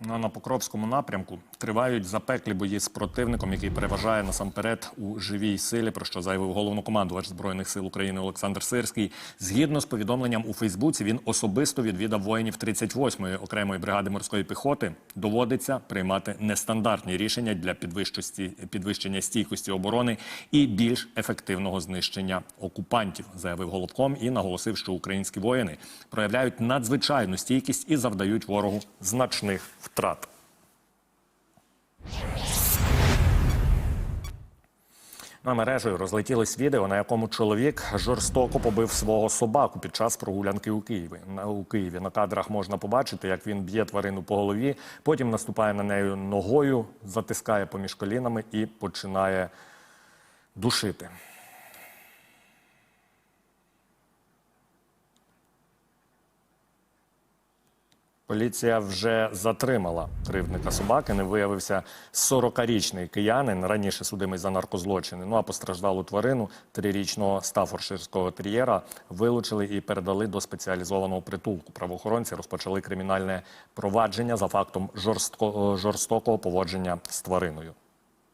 Ну, на Покровському напрямку тривають запеклі бої з противником, який переважає насамперед у живій силі, про що заявив головнокомандувач збройних сил України Олександр Сирський. Згідно з повідомленням у Фейсбуці, він особисто відвідав воїнів 38-ї окремої бригади морської піхоти. Доводиться приймати нестандартні рішення для підвищення стійкості оборони і більш ефективного знищення окупантів, заявив головком і наголосив, що українські воїни проявляють надзвичайну стійкість і завдають ворогу значних втрат. На мережею розлетілось відео, на якому чоловік жорстоко побив свого собаку під час прогулянки у Києві. У Києві на кадрах можна побачити, як він б'є тварину по голові, потім наступає на нею ногою, затискає поміж колінами і починає душити. Поліція вже затримала кривдника собаки. Не виявився 40-річний киянин, раніше судимий за наркозлочини. Ну а постраждалу тварину трирічного стафорширського тер'єра вилучили і передали до спеціалізованого притулку. Правоохоронці розпочали кримінальне провадження за фактом жорстко, жорстокого поводження з твариною.